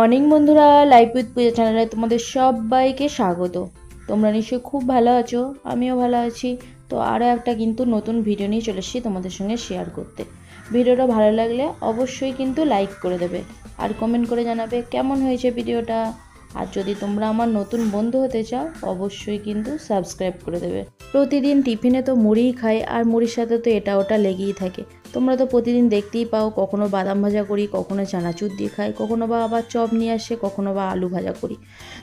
Morning বন্ধুরা life with পূজা চ্যানেলে তোমাদের সবাইকে স্বাগত। তোমরা নিশ্চয়ই খুব ভালো আছো, আমিও ভালো আছি। তো আরও একটা কিন্তু নতুন ভিডিও নিয়ে চলে এসেছি তোমাদের সঙ্গে শেয়ার করতে। ভিডিওটা ভালো লাগলে অবশ্যই কিন্তু লাইক করে দেবে আর কমেন্ট করে জানাবে কেমন হয়েছে ভিডিওটা আর যদি তোমরা আমার নতুন বন্ধু হতে চাও, অবশ্যই কিন্তু সাবস্ক্রাইব করে দেবে। প্রতিদিন টিফিনে তো মুড়িই খাই, আর মুড়ির সাথে তো এটা ওটা লেগেই থাকে। তোমরা তো প্রতিদিন দেখতেই পাও, কখনো বাদাম ভাজা করি, কখনো চানাচুর দিয়ে খাই, কখনো বা আবার চপ নিয়ে আসে, কখনো বা আলু ভাজা করি।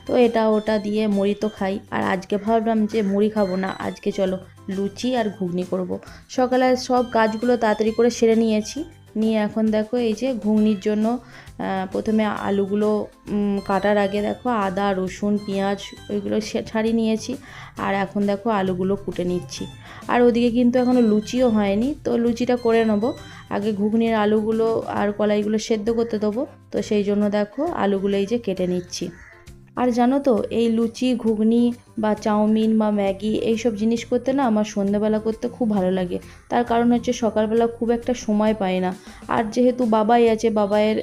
তো এটা ওটা দিয়ে মুড়ি তো খাই। আর আজকে ভাবলাম যে মুড়ি খাব না, আজকে চলো লুচি আর ঘুগনি করব। সকালে সব কাজগুলো তাড়াতাড়ি করে সেরে নিয়েছি। নিয়ে এখন দেখো এই যে ঘুগনির জন্য প্রথমে আলুগুলো কাটার আগে দেখো আদা, রসুন, পেঁয়াজ ওইগুলো ছাড়িয়ে নিয়েছি আর এখন দেখো আলুগুলো কুটে নিচ্ছি। আর ওদিকে কিন্তু এখনও লুচিও হয়নি, তো লুচিটা করে নেব। আগে ঘুগনির আলুগুলো আর কলাইগুলো সেদ্ধ করতে দেবো, তো সেই জন্য দেখো আলুগুলো এই যে কেটে নিচ্ছি। আর জানো তো, এই লুচি, ঘুগনি বা চাউমিন বা ম্যাগি এইসব জিনিস করতে না আমার সন্ধ্যেবেলা করতে খুব ভালো লাগে। তার কারণ হচ্ছে সকালবেলা খুব একটা সময় পাই না। আর যেহেতু বাবাই আছে বাবাইয়ের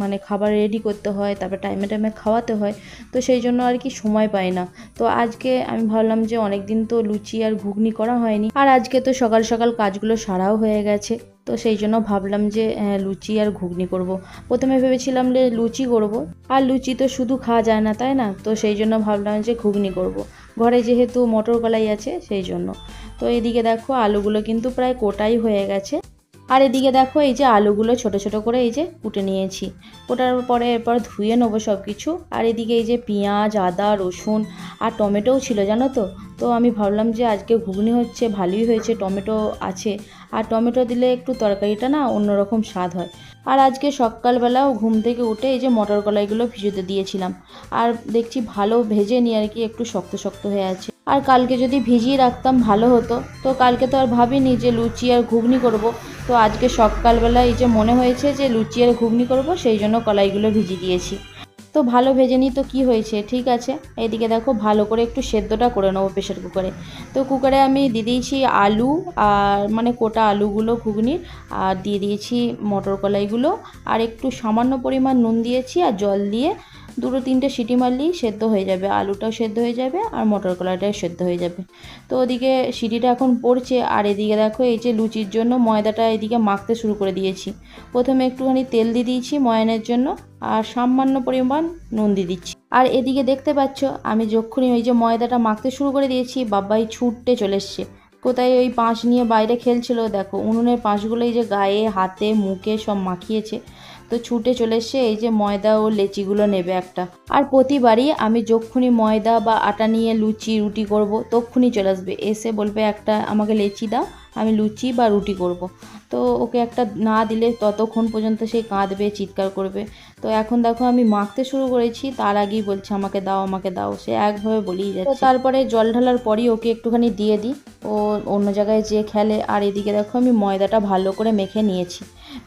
মানে খাবার রেডি করতে হয়, তারপর টাইমে টাইমে খাওয়াতে হয়, তো সেই জন্য আর কি সময় পাই না। তো আজকে আমি ভাবলাম যে অনেক দিন তো লুচি আর ঘুগনি করা হয়নি। আর আজকে তো সকাল সকাল কাজগুলো সারাও হয়ে গেছে। তো সেই জন্য ভাবলাম যে লুচি আর ঘুগনি করব। প্রথমে ভেবেছিলাম যে লুচি করব। আর লুচি তো শুধু খাওয়া যায় না, তাই না? তো সেই জন্য ভাবলাম যে ঘুগনি করব। ঘরে যেহেতু মটর কলাই আছে, সেই জন্য। তো এদিকে দেখো আলুগুলো কিন্তু প্রায় কোটাই হয়ে গেছে। আর এদিকে দেখো এই যে আলুগুলো ছোট ছোট করে এই যে কুটে নিয়েছি। কোটার পরে এরপর ধুয়ে নেব সব কিছু আর এদিকে এই যে পেঁয়াজ, আদা, রসুন আর টমেটোও ছিল, জানো তো? তো আমি ভাবলাম যে আজকে ঘুগনি হচ্ছে, ভালোই হয়েছে, টমেটো আছে। আর টমেটো দিলে একটু তরকারিটা না অন্যরকম স্বাদ হয়। আর আজকে সকালবেলাও ঘুম থেকে উঠে এই যে মটর কলাইগুলো ভিজোতে দিয়েছিলাম। আর দেখছি ভালো ভেজে নিয়ে আর কি একটু শক্ত শক্ত হয়ে আছে। আর কালকে যদি ভিজিয়ে রাখতাম ভালো হতো। তো কালকে তো আর ভাবিনি যে লুচি আর ঘুগনি করব। তো আজকে সকালবেলা এই যে মনে হয়েছে যে লুচি আর ঘুগনি করব, সেই জন্য কলাইগুলো ভিজিয়ে দিয়েছি। তো ভালো ভেজে নিই তো কি হয়েছে? ঠিক আছে এদিকে দেখো ভালো করে একটু সেদ্ধটা করে নেব প্রেশার কুকারে তো কুকারে আমি দিয়ে দিয়েছি আলু আর মানে কোটা আলুগুলো ঘুগনির, আর দিয়ে দিয়েছি মটর কলাইগুলো, আর একটু সামান্য পরিমাণ নুন দিয়েছি আর জল দিয়ে দুটো তিনটে সিটি মারলেই সেদ্ধ হয়ে যাবে, আলুটাও সেদ্ধ হয়ে যাবে আর মটর কলাইটাও সেদ্ধ হয়ে যাবে। তো ওদিকে সিটিটা এখন পড়ছে, আর এদিকে দেখো এই যে লুচির জন্য ময়দাটা এদিকে মাখতে শুরু করে দিয়েছি। প্রথমে একটুখানি তেল দিয়ে দিয়েছি ময়ানের জন্য, আর সামান্য পরিমাণ নুন দিয়ে দিচ্ছি। আর এদিকে দেখতে পাচ্ছ, আমি যখনই ওই যে ময়দাটা মাখতে শুরু করে দিয়েছি, বাবাই ছুটতে চলে এসছে। কোথায় ওই পাঁশ নিয়ে বাইরে খেলছিল, দেখো উনুনের পাঁশগুলো এই যে গায়ে, হাতে, মুখে সব মাখিয়েছে। তো ছুটে চলে এসে এই যে ময়দা ও লেচিগুলো নেবে একটা। আর প্রতিবারই আমি যখনই ময়দা বা আটা নিয়ে লুচি, রুটি করব তক্ষুনি চলে আসবে। এসে বলবে একটা, আমাকে লেচি দাও। আমি লুচি বা রুটি করব। তো ওকে একটা না দিলে ততক্ষণ পর্যন্ত সে কাঁদবে চিৎকার করবে। তো এখন দেখো আমি মাখতে শুরু করেছি তার আগেই বলছে আমাকে দাও আমাকে দাও। সে একভাবে বলেই যাচ্ছে। তারপরে জল ঢালার পরই ওকে একটুখানি দিয়ে দিই। ও অন্য জায়গায় যে খেলে। আর এদিকে দেখো আমি ময়দাটা ভালো করে মেখে নিয়েছি।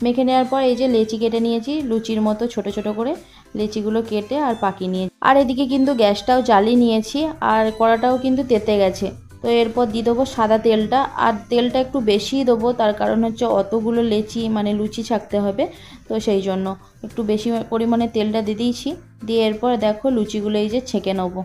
মেখে নেওয়ার পর এই যে লেচি কেটে নিয়েছি লুচির মতো ছোট ছোট করে লেচিগুলো কেটে আর পাকিয়ে নিয়েছি। আর এদিকে কিন্তু গ্যাসটাও জ্বালিয়ে নিয়েছি আর কড়াটাও কিন্তু তেতে গেছে। তো এরপর দিয়ে দেবো সাদা তেলটা। আর তেলটা একটু বেশিই দেবো, তার কারণ হচ্ছে অতগুলো লেচি মানে লুচি ছাকতে হবে, তো সেই জন্য। একটু বেশি পরিমাণে তেলটা দিয়ে দিয়েছি। দিয়ে এরপর দেখো লুচিগুলো এই যে ছেঁকে নেব।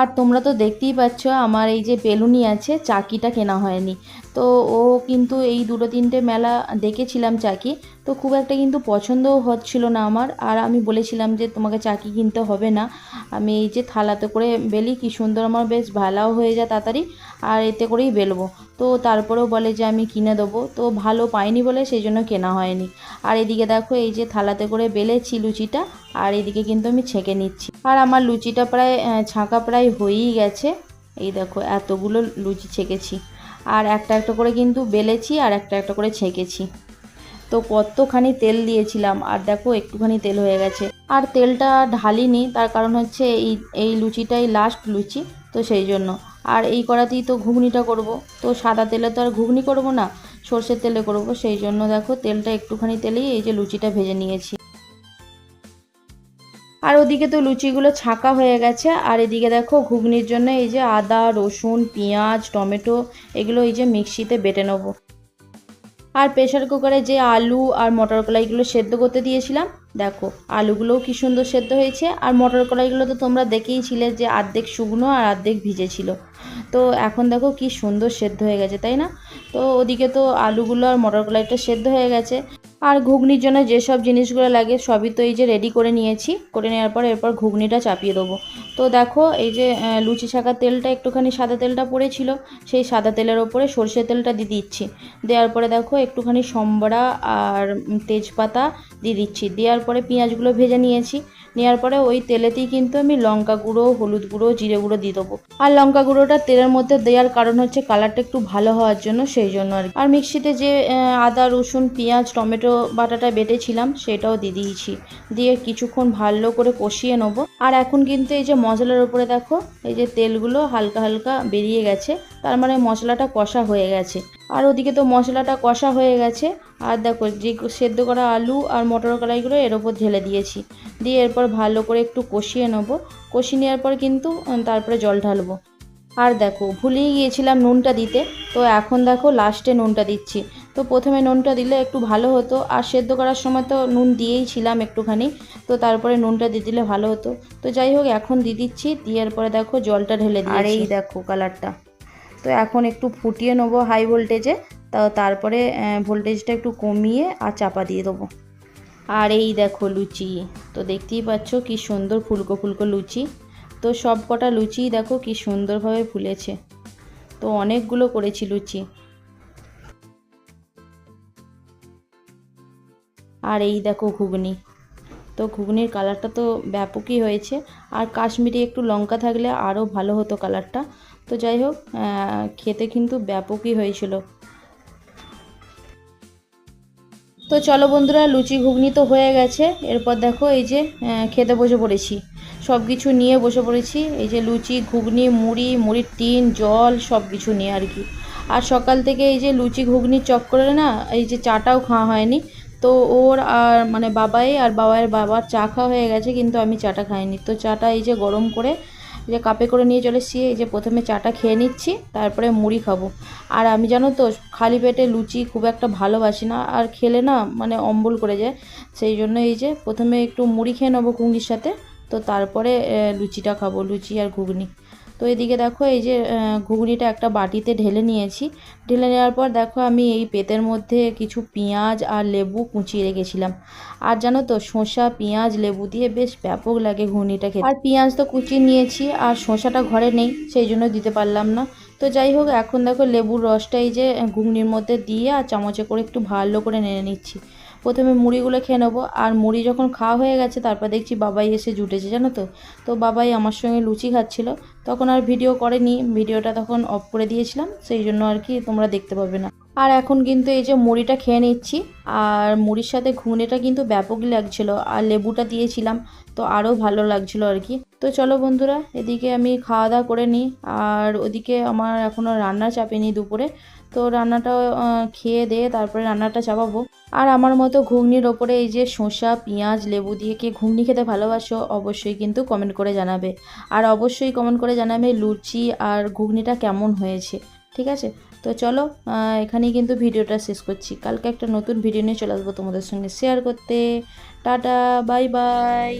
আর তোমরা তো দেখতেই পাচ্ছ, আমার এই যে বেলুনি আছে, চাকিটা কেনা হয়নি। তো ও কিন্তু এই দুটো তিনটে মেলা দেখেছিলাম চাকি। তো খুব একটা কিন্তু পছন্দও হচ্ছিল না আমার। আর আমি বলেছিলাম যে, তোমাকে চাকি কিনতে হবে না। আমি এই যে থালাতে করে বেলি, কি সুন্দর আমার বেশ ভালাও হয়ে যায় তাড়াতাড়ি, আর এতে করেই বেলবো। তো তারপরেও বলে যে, আমি কিনে দেবো। তো ভালো পাইনি বলে সেই জন্য কেনা হয়নি। আর এদিকে দেখো, এই যে থালাতে করে বেলেছি লুচিটা, আর এদিকে কিন্তু আমি ছেঁকে নিচ্ছি। আর আমার লুচিটা প্রায় ছাঁকা প্রায় হয়েই গেছে। এই দেখো, এতগুলো লুচি ছেঁকেছি। আর একটা একটা করে কিন্তু বেলেছি আর একটা একটা করে ছেঁকেছি। তো কতখানি তেল দিয়েছিলাম, আর দেখো একটুখানি তেল হয়ে গেছে। আর তেলটা ঢালিনি, তার কারণ হচ্ছে এই এই লুচিটাই লাস্ট লুচি, তো সেই জন্য। আর এই কড়াতেই তো ঘুগনিটা করব, তো সাদা তেলে তো আর ঘুগনি করব না, সর্ষের তেলে করব, সেই জন্য দেখো তেলটা একটুখানি তেলেই এই যে লুচিটা ভেজে নিয়েছি। আর ওদিকে তো লুচিগুলো ছাঁকা হয়ে গেছে। আর এদিকে দেখো ঘুগনির জন্য এই যে আদা, রসুন, পেঁয়াজ, টমেটো, এগুলো এই যে মিক্সিতে বেটে নেব। আর প্রেশার কুকারে যে আলু আর মটর কলাইগুলো সেদ্ধ করতে দিয়েছিলাম, দেখো আলুগুলোও কি সুন্দর সেদ্ধ হয়েছে। আর মটর কলাইগুলো তো তোমরা দেখেইছিলে যে অর্ধেক শুকনো আর অর্ধেক ভিজে ছিল। তো এখন দেখো কি সুন্দর সেদ্ধ হয়ে গেছে, তাই না? তো ওদিকে তো আলুগুলো আর মটর কলাইটা সেদ্ধ হয়ে গেছে। আর ঘুগনির জন্য যেসব জিনিসগুলো লাগে সবই তো এই যে রেডি করে নিয়েছি। করে নেওয়ার পর এরপর ঘুগনিটা চাপিয়ে দেবো। তো দেখো, এই যে লুচি শাকার তেলটা একটুখানি সাদা তেলটা পড়েছিল, সেই সাদা তেলের ওপরে সর্ষে তেলটা দিয়ে দিচ্ছি। দেওয়ার পরে দেখো, একটুখানি সম্বরা আর তেজপাতা দিয়ে দিচ্ছি। দেওয়ার পরে পেঁয়াজগুলো ভেজে নিয়েছি। নেওয়ার পরে ওই তেলেতেই কিন্তু আমি লঙ্কা গুঁড়ো, হলুদ গুঁড়ো, জিরে গুঁড়ো দিয়ে দেবো। আর লঙ্কা গুঁড়োটা তেলের মধ্যে দেওয়ার কারণ হচ্ছে কালারটা একটু ভালো হওয়ার জন্য সেই জন্য আর। আর মিক্সিতে যে আদা, রসুন, পেঁয়াজ, টমেটো বাটাটা বেটেছিলাম সেটাও দিয়ে দিয়েছি। দিয়ে কিছুক্ষণ ভালো করে কষিয়ে নেব। আর এখন কিন্তু এই যে মশলার উপরে দেখো, এই যে তেলগুলো হালকা হালকা বেরিয়ে গেছে। তার মানে মশলাটা কষা হয়ে গেছে। আর ওদিকে তো মশলাটা কষা হয়ে গেছে। আর দেখো যে সেদ্ধ করা আলু আর মটর কলাইগুলো এর ওপর ঢেলে দিয়েছি। দিয়ে এরপর ভালো করে একটু কষিয়ে নেব। কষিয়ে নেওয়ার পর কিন্তু তারপরে জল ঢালবো। আর দেখো ভুলেই গিয়েছিলাম নুনটা দিতে। তো এখন দেখো লাস্টে নুনটা দিচ্ছি। তো প্রথমে নুনটা দিলে একটু ভালো হতো। আর সেদ্ধ করার সময় তো নুন দিয়েই ছিলাম একটুখানি। তো তারপরে নুনটা দিয়ে দিলে ভালো হতো। তো যাই হোক এখন দিয়ে দিচ্ছি। দেওয়ার পরে দেখো জলটা ঢেলে দিই আর এই দেখো কালারটা তো এখন একটু ফুটিয়ে নেব হাই ভোল্টেজে তা তারপরে ভোল্টেজটা একটু কমিয়ে আর চাপা দিয়ে দেবো। আর এই দেখো লুচি, তো দেখতেই পাচ্ছ কি সুন্দর ফুলকো ফুলকো লুচি। তো সব কটা লুচি দেখো কি সুন্দরভাবে ফুলেছে। তো অনেকগুলো করেছি লুচি। আর এই দেখো ঘুগনি। তো ঘুগনির কালারটা তো ব্যাপকই হয়েছে। আর কাশ্মীরি একটু লঙ্কা থাকলে আরও ভালো হতো কালারটা। তো যাই হোক খেতে কিন্তু ব্যাপকই হয়েছিল। তো চলো বন্ধুরা, লুচি ঘুগনি তো হয়ে গেছে। এরপর দেখো এই যে খেতে বসে পড়েছি। সব কিছু নিয়ে বসে পড়েছি। এই যে লুচি, ঘুগনি, মুড়ি, মুড়ির টিন, জল সব কিছু নিয়ে আর কি। আর সকাল থেকে এই যে লুচি ঘুগনির চক্করে না, এই যে চাটাও খাওয়া হয়নি। তো ওর আর মানে বাবাই আর বাবার বাবার চা খাওয়া হয়ে গেছে, কিন্তু আমি চাটা খাইনি। তো চাটা এই যে গরম করে যে কাপে করে নিয়ে চলে এসেছি, এই যে প্রথমে চাটা খেয়ে নিচ্ছি, তারপরে মুড়ি খাব। আর আমি জানো তো, খালি পেটে লুচি খুব একটা ভালোবাসি না, আর খেলে না মানে অম্বল করে যায়। সেই জন্য এই যে প্রথমে একটু মুড়ি খেয়ে নেব ঘুগনির সাথে, তো তারপরে লুচিটা খাব, লুচি আর ঘুগনি। তো এদিকে দেখো এই যে ঘুগনিটা একটা বাটিতে ঢেলে নিয়েছি। ঢেলে নেওয়ার পর দেখো আমি এই পেতের মধ্যে কিছু পেঁয়াজ আর লেবু কুচিয়ে রেখেছিলাম। আর জানো তো, শসা, পেঁয়াজ, লেবু দিয়ে বেশ ব্যাপক লাগে ঘুগনিটা খেতে। আর পেঁয়াজ তো কুচিয়ে নিয়েছি, আর শসাটা ঘরে নেই, সেই জন্য দিতে পারলাম না। তো যাই হোক, এখন দেখো লেবুর রসটা এই যে, ঘুগনির মধ্যে দিয়ে আর চামচে করে একটু ভালো করে নেড়ে নিচ্ছি। প্রথমে মুড়িগুলো খেয়ে নেব। আর মুড়ি যখন খাওয়া হয়ে গেছে, তারপর দেখছি বাবাই এসে জুটেছে, জানো তো? তো বাবাই আমার সঙ্গে লুচি খাচ্ছিল। তখন আর ভিডিও করেনি, ভিডিওটা তখন অফ করে দিয়েছিলাম, সেই জন্য আর কি তোমরা দেখতে পাবে না। আর এখন কিন্তু এই যে মুড়িটা খেয়ে নিচ্ছি, আর মুড়ির সাথে ঘুগনিটা কিন্তু ব্যাপকই লাগছিল, আর লেবুটা দিয়েছিলাম, তো আরও ভালো লাগছিল আর কি। তো চলো বন্ধুরা, এদিকে আমি খাওয়া দাওয়া করে নিই। আর ওদিকে আমার এখনও রান্না চাপেনি দুপুরে। তো রান্নাটা খেয়ে দিয়ে তারপরে রান্নাটা চাপাবো। আর আমার মতো ঘুগনির ওপরে এই যে শসা, পেঁয়াজ, লেবু দিয়ে কে ঘুগনি খেতে ভালোবাসো, অবশ্যই কিন্তু কমেন্ট করে জানাবে। আর অবশ্যই কমেন্ট করে জানাবে লুচি আর ঘুগনিটা কেমন হয়েছে, ঠিক আছে? তো চলো এখানেই কিন্তু ভিডিওটা শেষ করছি। কালকে একটা নতুন ভিডিও নিয়ে চলে আসব তোমাদের সঙ্গে শেয়ার করতে। Tata bye bye